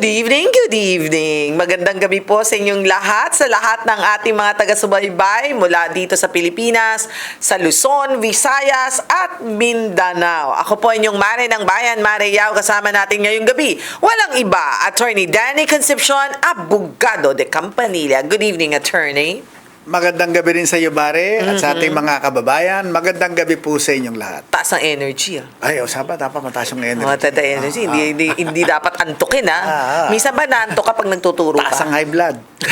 Good evening, good evening. Magandang gabi po sa inyong lahat, sa lahat ng ating mga taga-subaybay mula dito sa Pilipinas, sa Luzon, Visayas at Mindanao. Ako po inyong Mare ng Bayan, Mare Yao, kasama natin ngayong gabi. Walang iba, Attorney Danny Concepcion, Abogado de Campanilla. Good evening, Attorney. Magandang gabi rin sa iyo, Bare, at sa ating mga kababayan. Magandang gabi po sa inyong lahat. Taas ang energy, ah. Ay, o saba, dapat mataas yung energy. Mga tata energy, hindi, hindi, hindi dapat antukin, ha? Ah, ah. Minsan ba naantok ka pag nagtuturo ka? Taas ang high blood.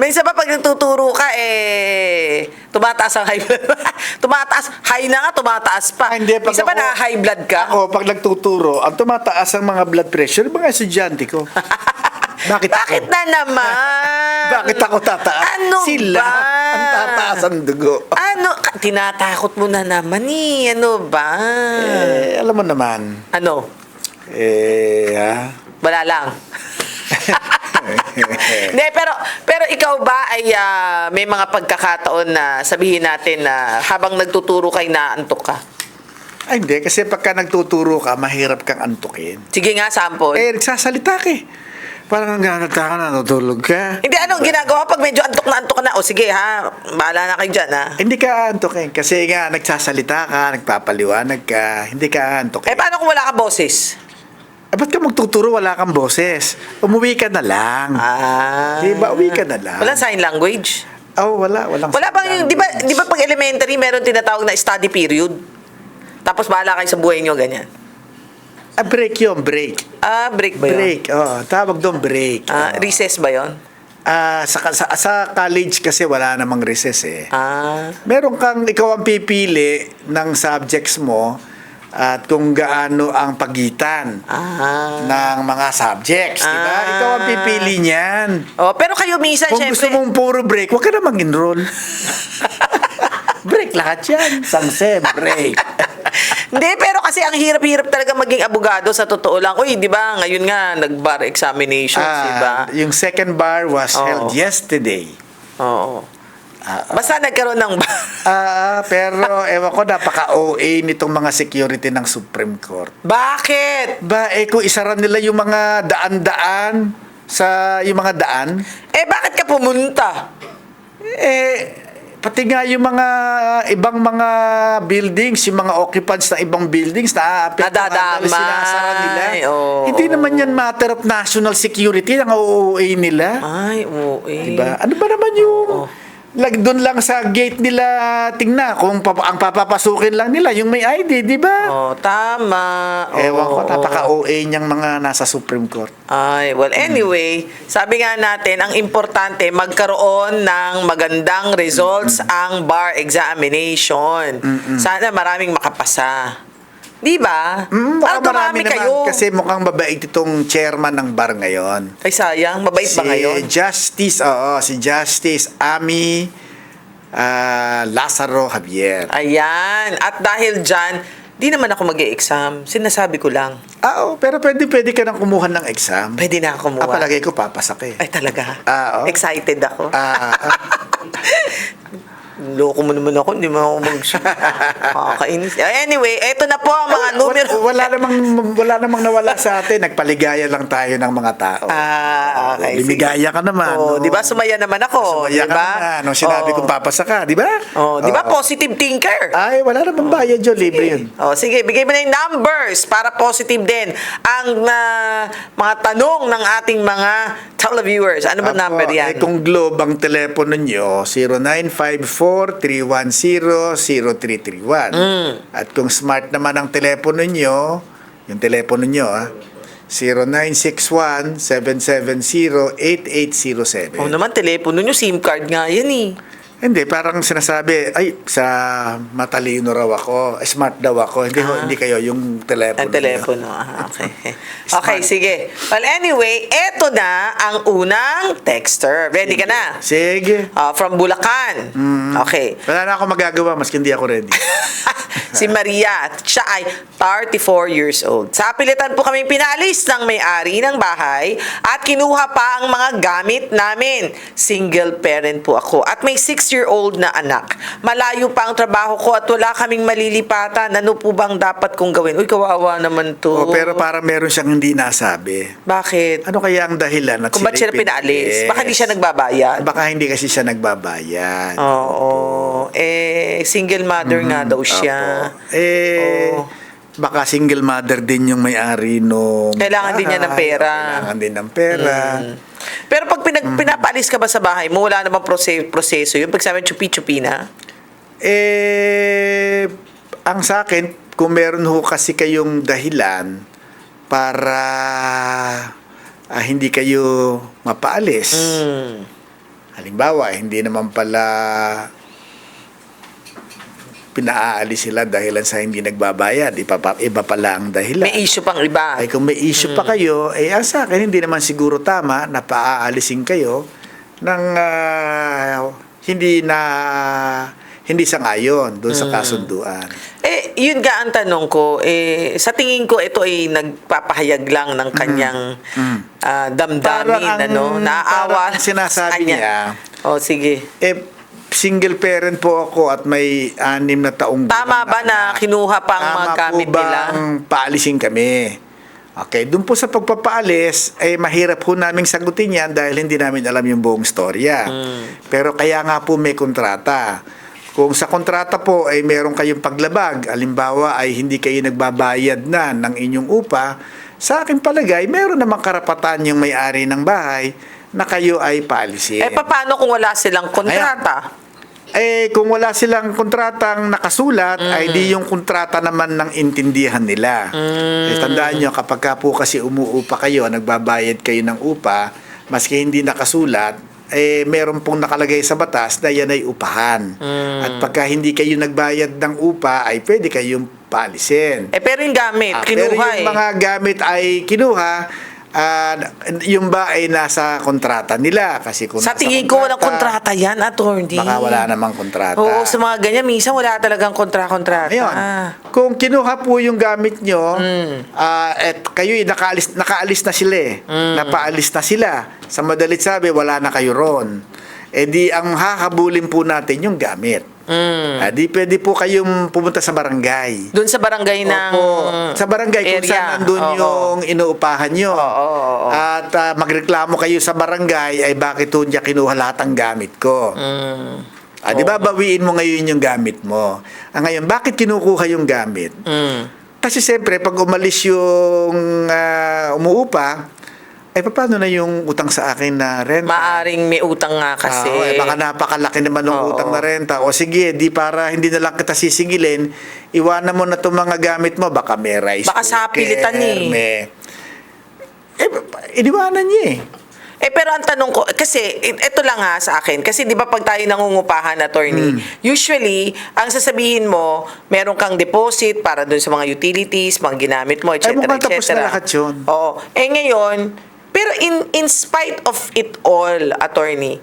Minsan ba pag nagtuturo ka, eh, tumataas ang high blood. tumataas, high na nga, tumataas pa. Ah, hindi, pag Minsan ba ako- na high blood ka? Ako, pag nagtuturo, ang tumataas ang mga blood pressure, yung mga estudyante ko. Bakit Bakit ako? na naman? Bakit ako tataas? Ano Sila ba? ang tataas ang dugo. Ano? Tinatakot mo na naman eh. Ano ba? Eh, alam mo naman. Ano? Eh, ha? Wala lang. Hindi, pero pero ikaw ba ay ah, may mga pagkakataon na sabihin natin na habang nagtuturo kay naantok ka? Ay, hindi. Kasi pagka nagtuturo ka, mahirap kang antukin. Sige nga, sample. Eh, nagsasalita ka eh. Parang nangangalata ka, natutulog ka. Hindi, anong ginagawa pag medyo antok na antok na? O sige ha, bahala na kayo dyan ha. Hindi ka antukin. Kasi nga, nagsasalita ka, nagpapaliwanag ka. Hindi ka antukin. Eh, paano kung wala ka boses? Eh, ba't ka magtuturo wala kang boses? Umuwi ka na lang. Ah. Di ba? Uwi ka na lang. Walang sign language? Oh, wala. Walang Wala bang yung, di ba, di ba pag elementary, meron tinatawag na study period? Tapos bahala kayo sa buhay nyo, ganyan. Ah, break yun, break. Ah, break ba yun? Break. Oh, tawag doon break. Ah, Oh. recess ba yun? Ah, sa, sa, sa college kasi wala namang recess eh. Ah. Meron kang, ikaw ang pipili ng subjects mo at kung gaano ang pagitan Ah. ng mga subjects, di ba? Ah. Ikaw ang pipili niyan. Oh, pero kayo minsan, Kung gusto syempre, mong puro break, huwag ka na mag-enroll. break lahat yan. Sangse, break. Hindi, pero kasi ang hirap-hirap talaga maging abogado sa totoo lang. Uy, di ba, ngayon nga, nag-bar examinations, di ba? Ah, yung second bar was Oo. held yesterday. Oo. Ah, Basta nagkaroon ng bar. ah, pero ewan ko, napaka-OA nitong mga security ng Supreme Court. Bakit? Ba, eh kung isara nila yung mga daan-daan sa yung mga daan, Eh, bakit ka pumunta? eh pati nga yung mga ibang mga buildings, yung mga occupants ng ibang buildings na Nadadamay, sinasara nila. oo. Hindi naman yan matter of national security, ang OOA nila. Ay, oo eh. Diba? Ano ba naman yung lag doon lang sa gate nila tingna kung papa, ang papapasukin lang nila yung may ID, di ba? Oh, tama. Ewan ko, Oo. napaka-OA niyang mga nasa Supreme Court. Ay, well, anyway, sabi nga natin, ang importante, magkaroon ng magandang results ang bar examination. Sana maraming makapasa. Di ba? Mm, Para baka dumami marami naman kayo. kasi mukhang mabait itong chairman ng bar ngayon. Ay, sayang. Mabait ba ngayon? Justice, oo, si Justice Ami ah, Lazaro Javier. Ayan. At dahil dyan, di naman ako mag exam Sinasabi ko lang. Ah, oo, pero pwede pwede ka nang kumuha ng exam. Pwede na ako kumuha. Ah, palagay ko papasak eh. Ay, talaga? Ah, oo. Excited ako. Ah, ah, Loko mo naman ako, hindi mo ako mag Kakainis. Anyway, eto na po ang mga numero. wala namang wala namang nawala sa atin. Nagpaligaya lang tayo ng mga tao. Ah, okay. Limigaya ka naman. Oh, no? di ba sumaya naman ako, Sumaya di ka ba? naman. Nung sinabi Oh. kong papasa ka, di ba? Oh, di ba Oo. positive thinker? Ay, wala namang bayad yun. Libre yun. Oh, sige, bigay mo na yung numbers para positive din ang ah, mga tanong ng ating mga televiewers. Ano ba Apo, number yan? Eh, kung Globe ang telepono nyo, 0954-310-0331. Mm. At kung Smart naman ang telepono nyo, yung telepono nyo, ah, 0961-770-8807. Oh, naman, telepono nyo, SIM card nga yan eh. Hindi, parang sinasabi, ay, sa matalino raw ako, smart daw ako. Hindi, ho, hindi kayo, yung telepono. Ang telepono. Ah, okay. Okay, sige. Well, anyway, eto na ang unang texter. Ready ka na? Sige. Ah, from Bulacan. Okay. Wala na ako magagawa, maski hindi ako ready. si Maria, siya ay 34 years old. Sa apilitan po kaming pinalis ng may-ari ng bahay at kinuha pa ang mga gamit namin. Single parent po ako at may 6-year-old na anak. Malayo pa ang trabaho ko at wala kaming malilipatan. Ano po bang dapat kong gawin? Uy, kawawa naman to. Oh, pero parang meron siyang hindi nasabi. Bakit? Ano kaya ang dahilan at Kung ba't siya sila'y pinaalis? Baka hindi siya nagbabayad. Baka hindi kasi siya nagbabayad. Oo. Eh, single mother nga daw siya. Opo. Eh, Oo. Baka single mother din yung may-ari nung Kailangan din niya ng bahay, pera. Kailangan din ng pera. Pero pag pinag, pinapaalis ka ba sa bahay mo, wala namang prose- proseso yun? Pag sabi chupi-chupi na? Eh, ang sa akin, kung meron ho kasi kayong dahilan para ah, hindi kayo mapaalis. Hmm. Halimbawa, hindi naman pala pinaalis sila dahilan sa hindi nagbabayad. Iba, pa- iba pala ang dahilan. May issue pang iba. Ay kung may issue pa kayo, eh ang sa akin hindi naman siguro tama na paaalisin kayo ng ah, hindi na hindi sangayon doon sa kasunduan. Eh, yun nga ang tanong ko. Eh, sa tingin ko, ito ay nagpapahayag lang ng kanyang ah, damdamin. Parang ang- ano? Naaawa. parang ang sinasabi sa kanya. niya, O, sige. Eh single parent po ako at may anim na taong Tama ba na kinuha pa ang mga Tama gamit po nila? bang paalisin kami? Okay, doon po sa pagpapaalis, eh mahirap po naming sagutin yan dahil hindi namin alam yung buong storya. Hmm. Pero kaya nga po may kontrata. Kung sa kontrata po ay meron kayong paglabag, alimbawa ay hindi kayo nagbabayad na ng inyong upa, sa akin palagay, meron namang karapatan yung may-ari ng bahay na kayo ay paalisin. Eh, paano kung wala silang kontrata? Eh, kung wala silang kontratang nakasulat, ay di yung kontrata naman ng intindihan nila. Eh, tandaan nyo, kapag ka po kasi umuupa kayo, nagbabayad kayo ng upa, maski hindi nakasulat, eh, meron pong nakalagay sa batas na yan ay upahan. At pagka hindi kayo nagbayad ng upa, ay pwede kayong paalisin. Eh, pero yung gamit, Ah, pero kinuha yung eh. mga gamit ay kinuha, ah, yung ba ay nasa kontrata nila? Kasi kung Sa tingin ko, walang kontrata yan, attorney. Baka wala namang kontrata. Oo, sa mga ganyan, minsan wala talagang kontra-kontrata. Ngayon, kung kinuha po yung gamit nyo, ah, at kayo nakaalis, nakaalis na sila eh. Napaalis na sila. Sa madalit sabi, wala na kayo ron. Eh di, ang hahabulin po natin yung gamit. Mm. Ah, di pwede po kayong pumunta sa barangay. Doon sa barangay ng Opo. Sa barangay kung area. saan nandun Oo. yung inuupahan nyo. Oo, oo, oo. At ah, magreklamo kayo sa barangay ay bakit doon niya kinuha lahat ng gamit ko. Mm. Ah, di ba bawiin mo ngayon yung gamit mo? Ah, ngayon, bakit kinukuha yung gamit? Mm. Kasi siyempre, pag umalis yung ah, umuupa, ay paano na yung utang sa akin na renta? Maaring may utang nga kasi. Ah, oh, eh, baka napakalaki naman ng Oo. utang na renta. O sige, di para hindi na lang kita sisigilin, iwanan mo na itong mga gamit mo. Baka may rice Baka sa pilitan eh. May... Eh, iniwanan niya eh. Eh pero ang tanong ko kasi it- ito lang ha sa akin kasi 'di ba pag tayo nangungupahan attorney Hmm. usually ang sasabihin mo meron kang deposit para dun sa mga utilities mga ginamit mo etc mukhang tapos na lahat yun. Oo. Eh ngayon pero in in spite of it all attorney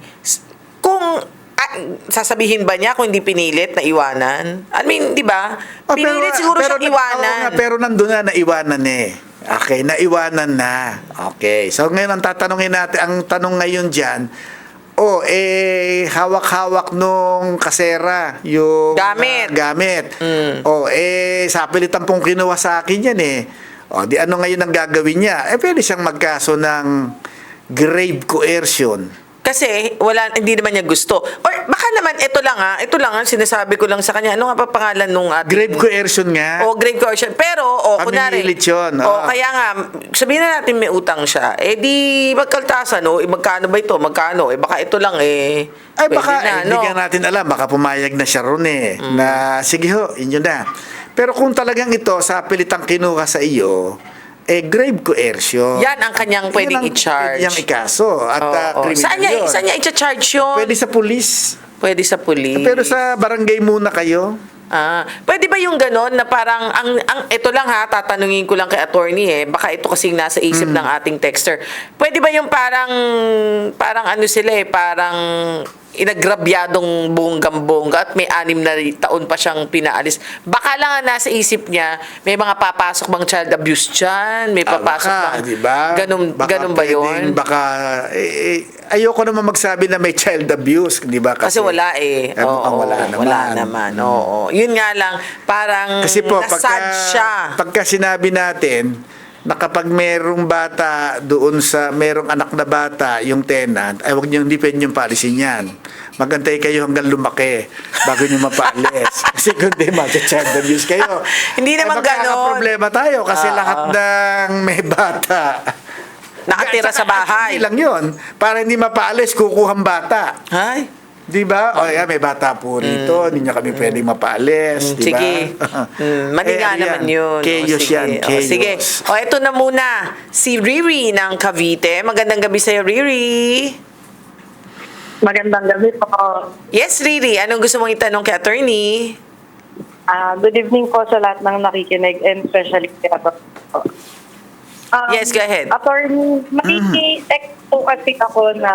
kung ah, sasabihin ba niya kung hindi pinilit na iwanan? I mean, 'di ba? Ah, Pinilit siguro pero, siyang oo iwanan. nga, pero nandun na, naiwanan eh. Okay, naiwanan na. Okay, so ngayon ang tatanungin natin, ang tanong ngayon dyan, oh, eh, hawak-hawak nung kasera, yung Gamit. ah, gamit. Mm. Oh, eh, sa pilitan pong kinuha sa akin yan eh. Oh, di ano ngayon ang gagawin niya? Eh, pwede siyang magkaso ng grave coercion. Kasi wala hindi naman niya gusto. Or baka naman ito lang ha, ito lang ang sinasabi ko lang sa kanya. Ano nga pa pangalan nung ating Grave coercion nga. O grave coercion. Pero o Ah, kunari. minilit yun, O ah. kaya nga sabihin na natin may utang siya. Eh di magkaltasan no, eh, magkano ba ito? Magkano? Eh baka ito lang eh. Ay pwede baka na, eh, hindi no? nga natin alam, baka pumayag na siya ron eh. Na sige ho, inyo na. Pero kung talagang ito sa pilitang kinuha sa iyo, eh grave coercion. Yan ang kanyang pwedeng Yan ang i-charge. Pwede niyang ikaso at ah, oo. criminal Saan niya, yun. saan niya i-charge yun? Pwede sa pulis. Pwede sa police. Pero sa barangay muna kayo. Ah, pwede ba yung ganon na parang ang ang ito lang ha, tatanungin ko lang kay attorney eh, baka ito kasing nasa isip Hmm. ng ating texter. Pwede ba yung parang parang ano sila eh, parang inagrabyadong bonggang-bongga at may anim na taon pa siyang pinaalis. Baka lang ang nasa isip niya, may mga papasok bang child abuse dyan? May Ah, papasok baka, bang... di ba? Ganun, Baka ganun ba yun? Baka, eh, eh, ayoko naman magsabi na may child abuse, di ba? Kasi, wala eh. Eh, mukhang Oo, wala naman. Wala naman. Oo. Yun nga lang, parang Kasi po, nasad pagka, siya. pagka sinabi natin na kapag merong bata doon sa merong anak na bata, yung tenant, ay wag niyo hindi pwede niyong paalisin yan. Magantay kayo hanggang lumaki bago niyo mapaalis. kasi kung di, mag-child abuse kayo. Hindi naman ganon. problema tayo kasi Ah, lahat ng may bata. Nakatira sa bahay. Hindi lang yun. Para hindi mapaalis, kukuhang bata. Ay, Di ba? O yan, may bata po rito. Hindi niya kami pwedeng Mm, mapaalis. Di ba? sige. Mm, mali Eh, naman yun. O, Chaos sige. yan. O, Chaos. sige. O, eto na muna. Si Riri ng Cavite. Magandang gabi sa'yo, Riri. Magandang gabi po. Yes, Riri. Anong gusto mong itanong kay attorney? Ah, good evening po sa lahat ng nakikinig and especially kay Ato. Um, Yes, go ahead. Attorney, may ex po kasi ako na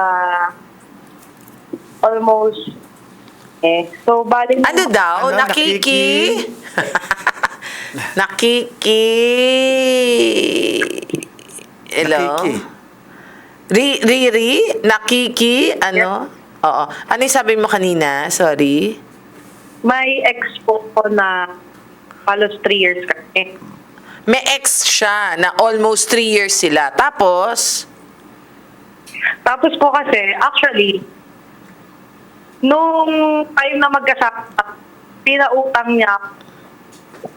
almost eh. So, bali Ano daw? Ano, nakiki? nakiki? Hello? Nakiki. Ri, Riri? Nakiki? Ano? Oo. Ano yung sabi mo kanina? Sorry. May ex po ko na halos 3 years kami. May ex siya na almost 3 years sila. Tapos, Tapos po kasi, actually, nung time na magkasama, pinautang niya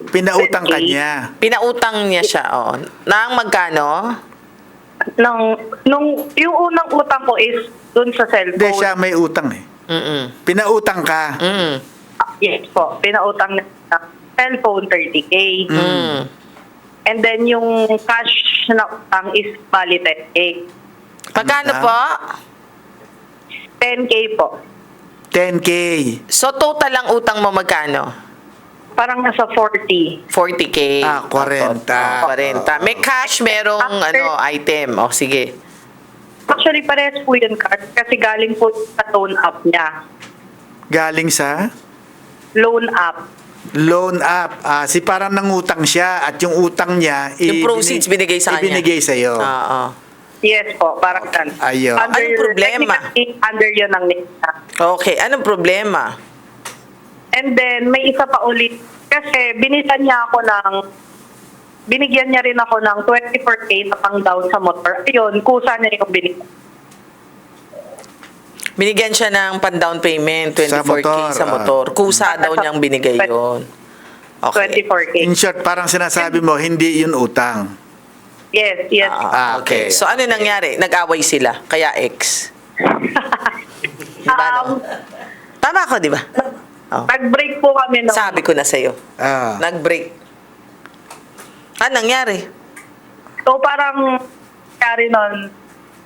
Pinautang 10K. kanya. pinautang niya siya. Oh. Nang magkano? ng nung yung unang utang ko is dun sa cellphone. Hindi, siya may utang eh. Mm-mm. Pinautang ka. Mm. Yes po, pinautang na ng cellphone 30k. Mm. And then yung cash na utang is bali 10k. Magkano Ano po? 10k po. 10K. So, total lang utang mo magkano? Parang nasa 40. 40K. Ah, 40. Oh, 40. May cash, merong After- ano, item. O, sige. Actually, parehas po yun card kasi galing po sa loan app niya. Galing sa Loan app. loan app. Ah, si parang nangutang siya at yung utang niya Yung proceeds binigay sa kanya. Ibinigay sa iyo. Oo. Yes po, parang gan. Ayun. Anong problema? Under yun ang niya. Okay. Anong problema? And then, may isa pa ulit. Kasi binisan niya ako ng, binigyan niya rin ako ng 24K na pang down sa motor. Ayun, kusa niya yung binigyan. Binigyan siya ng pan-down payment, 24K sa Sa motor. motor, ah. Kusa daw niyang binigay yon. Okay. 24K. In short, parang sinasabi mo, hindi yun utang. Yes, yes. Ah, Ah, okay. okay. So, ano nangyari? Nag-away sila. Kaya ex. Diba, no? Um, Tama ako, di ba? Oh. Nag-break po kami ng... Sabi ko na sa'yo. Ah. Nag-break. Ano nangyari? So parang kari nun,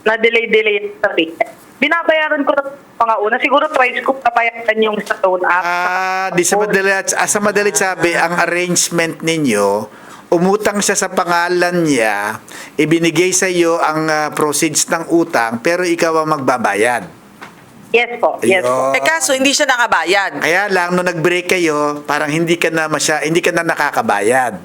na-delay-delay sa payment. Binabayaran ko ng mga una. Siguro twice ko nabayaran yung sa loan app. Ah, di sa madalit, ah, sa madalit sabi, ang arrangement ninyo, umutang siya sa pangalan niya, ibinigay sa iyo ang ah, proceeds ng utang, pero ikaw ang magbabayad. Yes po, yes po. Ayun. Eh kaso, hindi siya nakabayad. Kaya lang, nung nag-break kayo, parang hindi ka na masya, hindi ka na nakakabayad.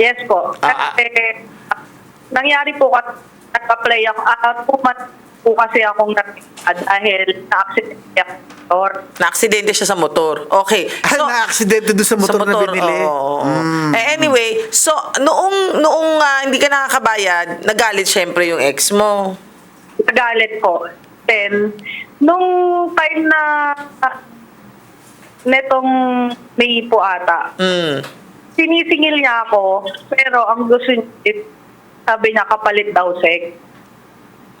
Yes po. Ah, ah. Kasi, ah, nangyari po kasi, nag-apply ako, at pumat po kasi akong nag dahil na-accident ako. Or, Na-aksidente siya sa motor. Okay. Ah, na-aksidente doon sa motor na binili? oo, oo. Mm. Eh, anyway, so, noong, noong ah, hindi ka nakakabayad, nagalit syempre yung ex mo. nagalit po. Then, nung time na ah, netong May po ata, Mm. sinisingil niya ako, pero ang gusto niya, is, sabi niya kapalit daw sex.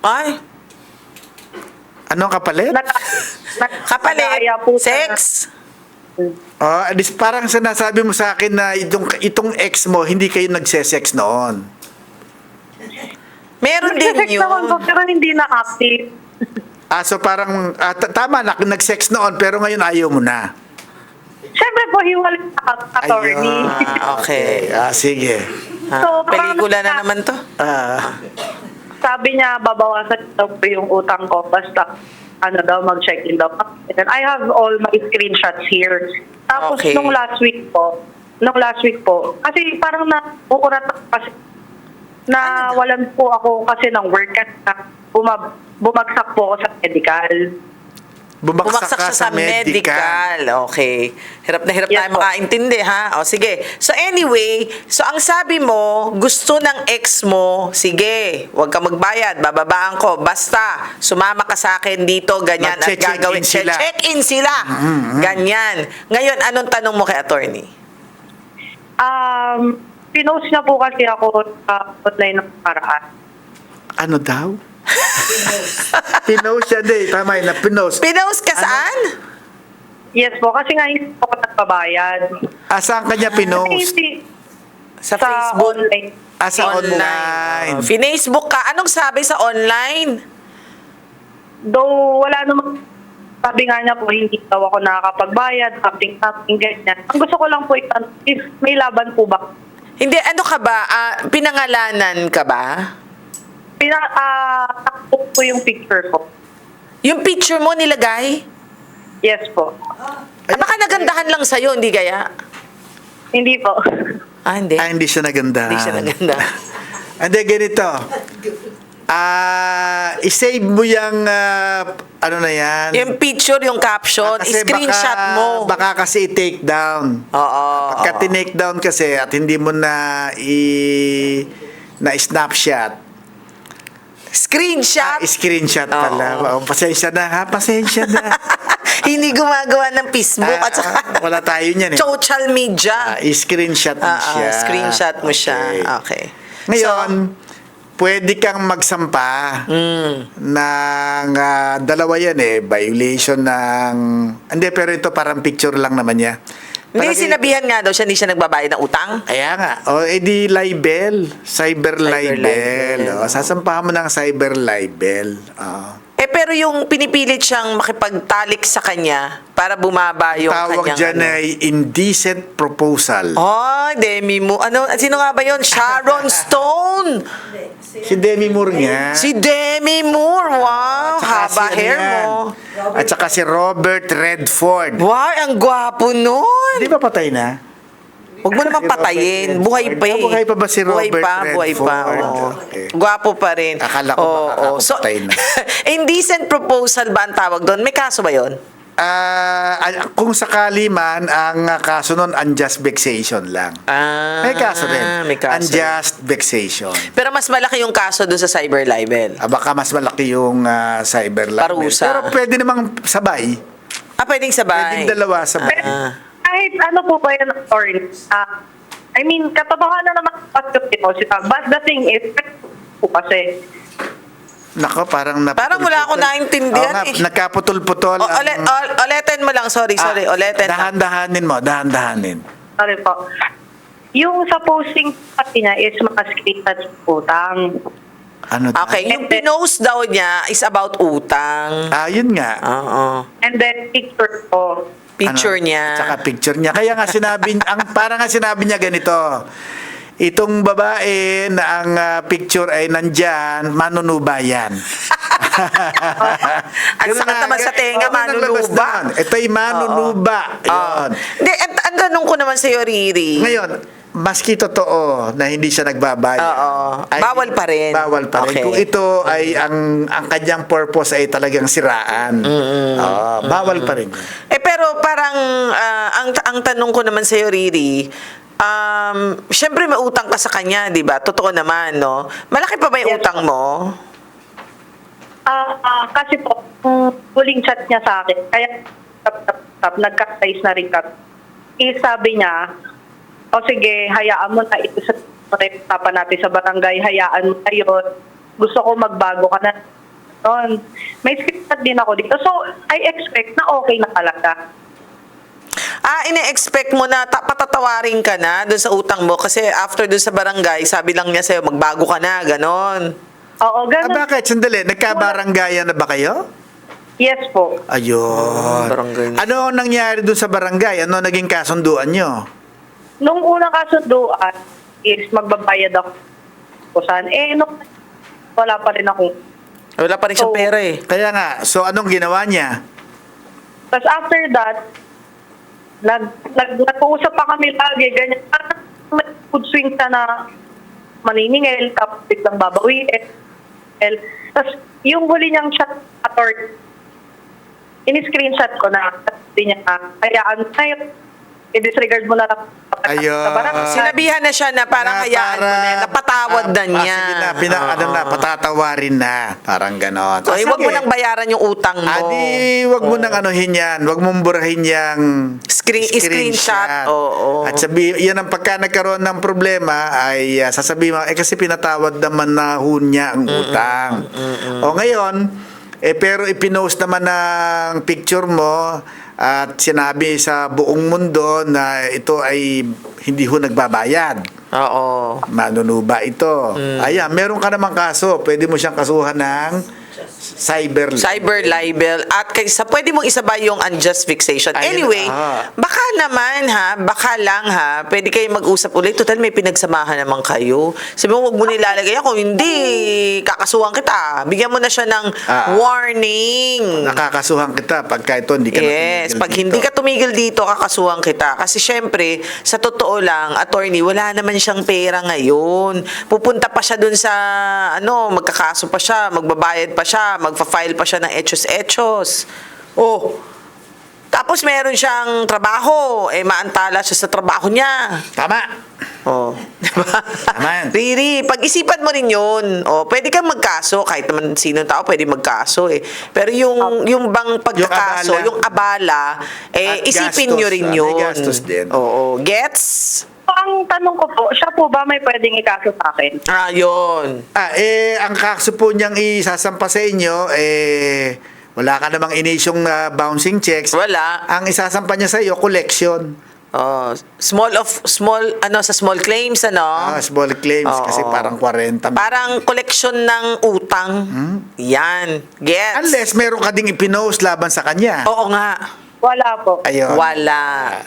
Ay, Ano ang kapalit? Nag, nag, kapalit. po Sex. Oh, at least parang sinasabi mo sa akin na itong, itong ex mo, hindi kayo nagse-sex noon. Meron din yun. naman po, pero hindi na active. Ah, so parang, ah, t- tama, nak- nag-sex noon, pero ngayon ayaw mo na. Siyempre po, hiwalay na attorney. Ah, okay. Ah, sige. Ah, So, pelikula na naman to. Ah, Sabi niya, babawasan daw po yung utang ko basta ano daw, mag-check-in daw. And I have all my screenshots here. Tapos, Okay. nung last week po, nung last week po, kasi parang na, ukurat ako kasi, na walan po ako kasi ng work kasi na bumab, bumagsak po ako sa medical. Bumaksak, Bumaksak ka siya sa medical. Okay. Hirap na hirap Yes tayo po. makaintindi, ha? O, sige. So, anyway, so ang sabi mo, gusto ng ex mo, sige, huwag ka magbayad, bababaan ko. Basta, sumama ka sa akin dito, ganyan, at gagawin. sila. Check-in sila. Ganyan. Ngayon, anong tanong mo kay attorney? Um, pinost niya po kasi ako sa online ng paraan. Ano daw? pinost siya din. Tama yun, na pinost. Pinost ka saan? Yes po, kasi nga hindi po ako nagbabayad. Ah, saan kanya Kasi hindi- Sa, Facebook? online. Ah, sa online. Oh, Finacebook ka. Anong sabi sa online? Though wala namang sabi nga niya po, hindi daw ako nakakapagbayad, something, something, ganyan. Ang gusto ko lang po itanong, if may laban po ba? Hindi, ano ka ba? Ah, pinangalanan ka ba? Pina, ah, po yung picture ko. Yung picture mo nilagay? Yes po. Ah, baka nagandahan lang sa'yo, hindi kaya? Hindi po. Ah, hindi. Ah, hindi siya naganda. Hindi siya naganda. Hindi, ganito. Ah, isave mo yung, ah, ano na yan? Yung picture, yung caption, Ah, kasi screenshot baka, mo. Baka kasi i-take down. Oo. Pagka tinake down kasi at hindi mo na i na snapshot, Screenshot. ah, screenshot pala. Oo. Oh, pasensya na ha, pasensya na. hindi gumagawa ng Facebook Ah, at saka ah, wala tayo niyan eh. social media. Ah, i-screenshot mo Ah, ah, siya. screenshot mo siya. Okay. Okay. Ngayon, pwede kang magsampa Mm. ng ah, dalawa yan eh, violation ng... Hindi, pero ito parang picture lang naman niya. Hindi, sinabihan nga daw siya, hindi siya nagbabayad ng utang. Kaya nga. O, edi libel. Cyber, libel. libel. O, sasampahan mo ng cyber libel. O. Eh, pero yung pinipilit siyang makipagtalik sa kanya para bumaba yung Tawag kanyang... dyan ano. ay indecent proposal. Ay, Demi mo. Ano, sino nga ba yon? Sharon Stone. Si Demi Moore nga. Si Demi Moore. Wow, Tsaka haba si ano hair yan. mo. At saka si Robert Redford. Wow, ang gwapo nun. Di ba patay na? Huwag mo naman patayin. Buhay pa eh. Ah, buhay pa ba si Buhay Robert pa, buhay pa. Oo. Okay. Gwapo pa rin. Akala ko Oo, baka oo. So, na. indecent proposal ba ang tawag doon? May kaso ba yon? Ah, ah, kung sakali man, ang ah, kaso nun, unjust vexation lang. Ah, May kaso rin. May kaso. Unjust vexation. Pero mas malaki yung kaso doon sa cyber libel. Ah, baka mas malaki yung ah, cyber libel. Parusa. Pero pwede namang sabay. Ah, pwedeng sabay. Pwedeng dalawa sabay. Ah. Kahit ano po ba yun, attorney? Ah, I mean, katotohanan naman pasok deposital. But the thing is, po kasi, Nako, parang naputol Parang wala ako naintindihan eh. Nagkaputol-putol. O, ulit, ul- ulitin mo lang. Sorry, sorry. Ah, ulitin. Dahan-dahanin mo, dahan-dahanin. sorry po, yung sa posting pati niya is mga screenshots utang. Ano daw? Okay, yung pinost daw niya is about utang. Ah, yun nga. Oo. And then picture ko. Picture Ano, niya. Tsaka picture niya. Kaya nga sinabi, ang parang nga sinabi niya ganito. Itong babae na ang ah, picture ay nandyan, manunubayan. Ang Ganun sakit na, naman sa tenga, labas manunuba. Ito'y manunuba. Oo. Yun. Hindi, ang, ang tanong ko naman sa'yo, Riri. Ngayon, maski totoo na hindi siya nagbabayad. Oo. Bawal pa rin. Bawal pa rin. Okay. Kung ito ay ang ang kanyang purpose ay talagang siraan. Oo, bawal pa rin. Eh pero parang ah, ang ang tanong ko naman sa Riri, um syempre may utang ka sa kanya, 'di ba? Totoo naman, no? Malaki pa ba 'yung Yes. utang mo? Ah, ah, kasi po, um, huling chat niya sa akin, kaya tap, tap, tap, nagka-size na rin kami. Eh, sabi niya, o sige, hayaan mo na ito sa usapan natin sa barangay, hayaan mo na yun. Gusto ko magbago ka na. Noon. May screenshot din ako dito. So, I expect na okay na talaga. Ah, ine-expect mo na ta- patatawarin ka na doon sa utang mo kasi after doon sa barangay, sabi lang niya sa'yo, magbago ka na, ganon. Ah, Oo, ganun. bakit? Sandali, nagkabaranggayan na ba kayo? Yes po. Ayun. barangay. ano ang nangyari dun sa barangay? Ano naging kasunduan nyo? Nung unang kasunduan is magbabayad ako kusan. Eh, nung wala pa rin ako. Wala pa rin siyang So, pera eh. Kaya nga, so anong ginawa niya? Tapos after that, nag, nag, nag-uusap pa kami lagi, ganyan. Parang may food swing ka na maniningil, tapos biglang babawi. Eh, tapos yung huli niyang chat or in-screenshot ko na sabi niya, hayaan mo na yun. I-disregard mo na lang. Ayun. Sa barangay. Sinabihan na siya na parang Na hayaan mo na, para- napatawad na Ah, niya. ah, sige na, pina, ano na, Oo. patatawarin na. Parang ganon. So, eh, Sige. wag mo nang bayaran yung utang mo. Adi, wag mo nang anuhin yan. Wag mong burahin yung Screen- screenshot. Oo. At sabi, yan ang pagka nagkaroon ng problema ay uh, sasabihin mo, eh kasi pinatawad naman na ho niya ang utang. O ngayon, eh pero ipinost naman ng picture mo at sinabi sa buong mundo na ito ay hindi ho nagbabayad. Oo. Manunuba ito. Mm. Ayan, meron ka namang kaso. Pwede mo siyang kasuhan ng cyber Cyber libel at kaysa pwede mong isabay yung unjust fixation. Ayun, Anyway, ah. baka naman ha, baka lang ha, pwede kayo mag-usap ulit. Total may pinagsamahan naman kayo. Sabi mo, wag mo nilalagay ako. Hindi, kakasuhan kita. Bigyan mo na siya ng Ah. warning. nakakasuhan kita pagka ito hindi ka Yes, pag dito. hindi ka tumigil dito, kakasuhan kita. Kasi syempre, sa totoo lang, attorney, wala naman siyang pera ngayon. Pupunta pa siya dun sa, ano, magkakaso pa siya, magbabayad pa siya, magfa-file pa siya ng etos-etos. Oh, tapos meron siyang trabaho, eh maantala siya sa trabaho niya. Tama. Oh, diba? Tama yan. Riri, pag-isipan mo rin yun. Oh, pwede kang magkaso, kahit naman sinong tao pwede magkaso eh. Pero yung, yung bang pagkakaso, abala. yung abala, eh, At isipin gastos, nyo rin ah, may yun. gastos din. Oo. Gets? Ang tanong ko po, siya po ba may pwedeng ikaso sa akin? Ah, yun. Ah, eh, ang kaso po niyang isasampa sa inyo, eh, wala ka namang inisyong ah, bouncing checks. Wala. Ang isasampa niya sa iyo, collection. Oh, small of, small, ano, sa small claims, ano? Ah, small claims Oo. kasi parang 40. Parang collection ng utang. Yan. Gets? Hmm? Unless meron ka ding ipinost laban sa kanya. Oo nga. Wala po. Ayun. Wala.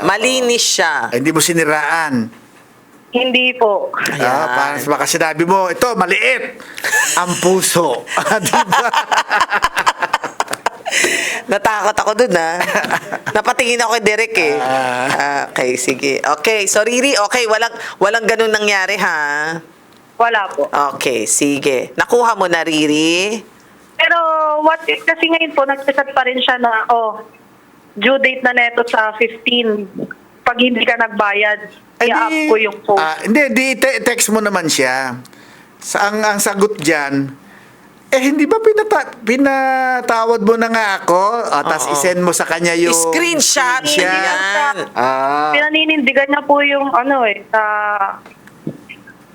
Malinis siya. Ay, hindi mo siniraan. Hindi po. Ayan. Ah, parang baka sinabi mo, ito, maliit. ang puso. Ah, di ba? Natakot ako dun, ha? Napatingin ako kay Derek, eh. Ah, okay, sige. Okay, so Riri, okay, walang, walang ganun nangyari, ha? Wala po. Okay, sige. Nakuha mo na, Riri? Pero what if, kasi ngayon po, nagsaset pa rin siya na, oh, due date na neto sa 15. Pag hindi ka nagbayad, Ay, i-up di- ko yung phone. Ah, hindi, di te- text mo naman siya. Sa ang, ang sagot diyan, eh hindi ba pinata- pinatawad mo na nga ako? Ah, tapos Oo. isend mo sa kanya yung Screenshot. Yan. Ah. Pinaninindigan niya po yung ano eh, sa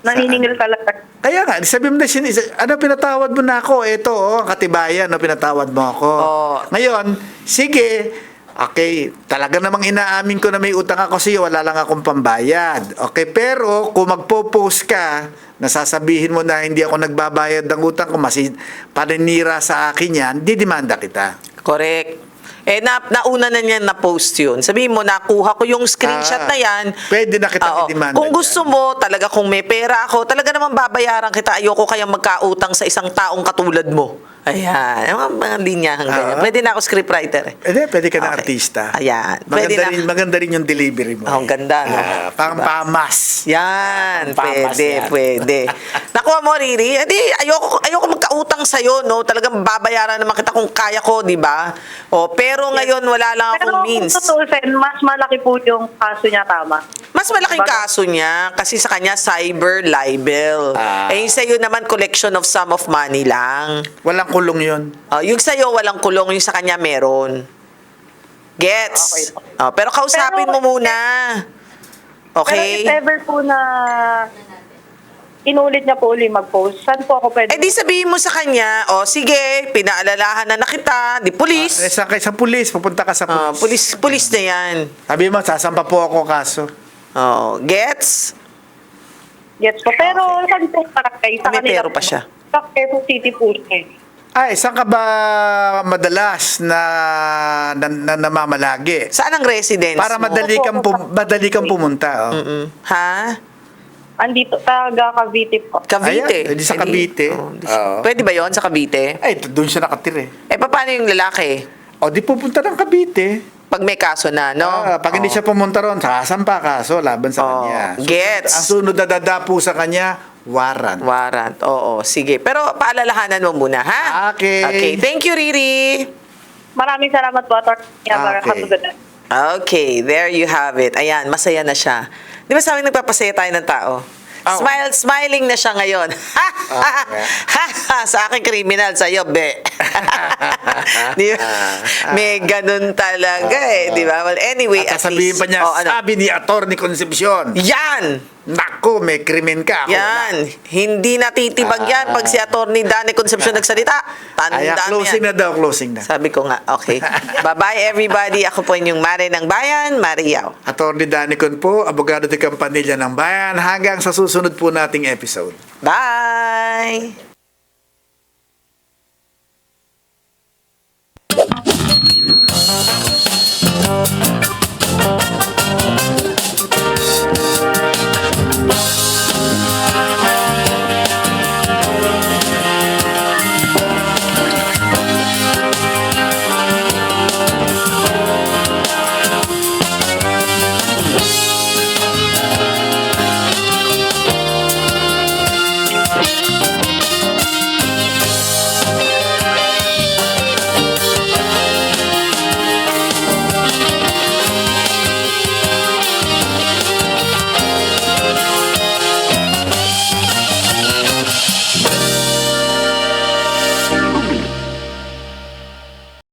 naniningil talaga. Kaya nga, sabi mo na, sin- ano, pinatawad mo na ako. Ito, oh, ang katibayan, no, pinatawad mo ako. Oo. Ngayon, sige, okay, talaga namang inaamin ko na may utang ako sa'yo, wala lang akong pambayad. Okay, pero kung magpo-post ka, nasasabihin mo na hindi ako nagbabayad ng utang ko, masi paninira sa akin yan, didimanda kita. Correct. Eh, na, nauna na niya na-post yun. Sabihin mo, nakuha ko yung screenshot Ah, na yan. pwede na kitang Oo. idemanda Kung gusto mo, talaga kung may pera ako, talaga naman babayaran kita. Ayoko kayang magkautang sa isang taong katulad mo. Ayan. Yung mga, mga linyahang ganyan. Ah. Pwede na ako scriptwriter. eh. Eh, di, pwede ka na Okay. artista. Ayan. Pwede Maganda, na- rin, maganda rin yung delivery mo. Ah, ang ganda, no? Ah, pang Diba? pamas. Yan, Papas pwede, yan. pwede. Nakuha mo, Riri. Hindi, ayoko, ayoko magkautang sa'yo, no? Talagang babayaran naman kita kung kaya ko, di ba? O, pero ngayon, wala lang Pero akong kung means. tutusin, mas malaki po yung kaso niya tama. Mas malaking kaso niya kasi sa kanya cyber libel. Ah. Eh yung sa'yo naman collection of sum of money lang. Walang kulong yun. Oh, yung sa'yo walang kulong, yung sa kanya meron. Gets? Okay. Oh, pero kausapin Pero- mo muna. Pero Okay? if ever po na inulit niya po uli mag-post, saan po ako pwede? Eh di sabihin mo sa kanya, oh sige, pinaalalahan na na kita, di Eh, pulis. sa, sa pulis, pupunta ka sa Ah, pulis. pulis, pulis na yan. Sabi mo, sasampa po ako kaso. Oh, gets? Yes po. Pero saan po barangay? Sa May kanila pero pa po? siya. Sa Quezon City po siya. Ay, saan ka ba madalas na, na, na namamalagi? Saan ang residence Para mo? madali kang pum- madali kang pumunta, oh. Mm. Ha? Andito, taga Cavite po. Cavite. Ayan, edi sa Cavite. oh, Oo. Pwede ba yon sa Cavite? Ay, doon siya nakatira eh. Eh, paano yung lalaki? O, di pupunta ng Cavite. Pag may kaso na, no? Ah, pag hindi Oh. siya pumunta ron, sasampa kaso laban sa Oh, kanya. gets. Ang sunod na dadapo sa kanya, warrant. Warrant. Oo, sige. Pero paalalahanan mo muna, ha? Okay. Okay. Thank you, Riri. Maraming salamat po, Atty. Okay. Okay, there you have it. Ayan, masaya na siya. Di ba sabi nagpapasaya tayo ng tao? Oh. Smile, smiling na siya ngayon. sa akin criminal, sa iyo, be. di ba? May ganun talaga eh, di ba? Well, anyway, At at sasabihin least- pa niya, oh, ano? sabi ni Atty. Concepcion, Yan! Nako, may krimen ka. Ako Yan. Hindi natitibag yan pag si Atty. Danny Concepcion nagsalita. Ay, Tandaan mo closing yan. na daw, closing na. Sabi ko nga, okay. Bye-bye everybody. Ako po inyong Mare ng Bayan, Mariaw. Atty. Danicon po, abogado de Campanilla ng Bayan. Hanggang sa susunod po nating episode. Bye!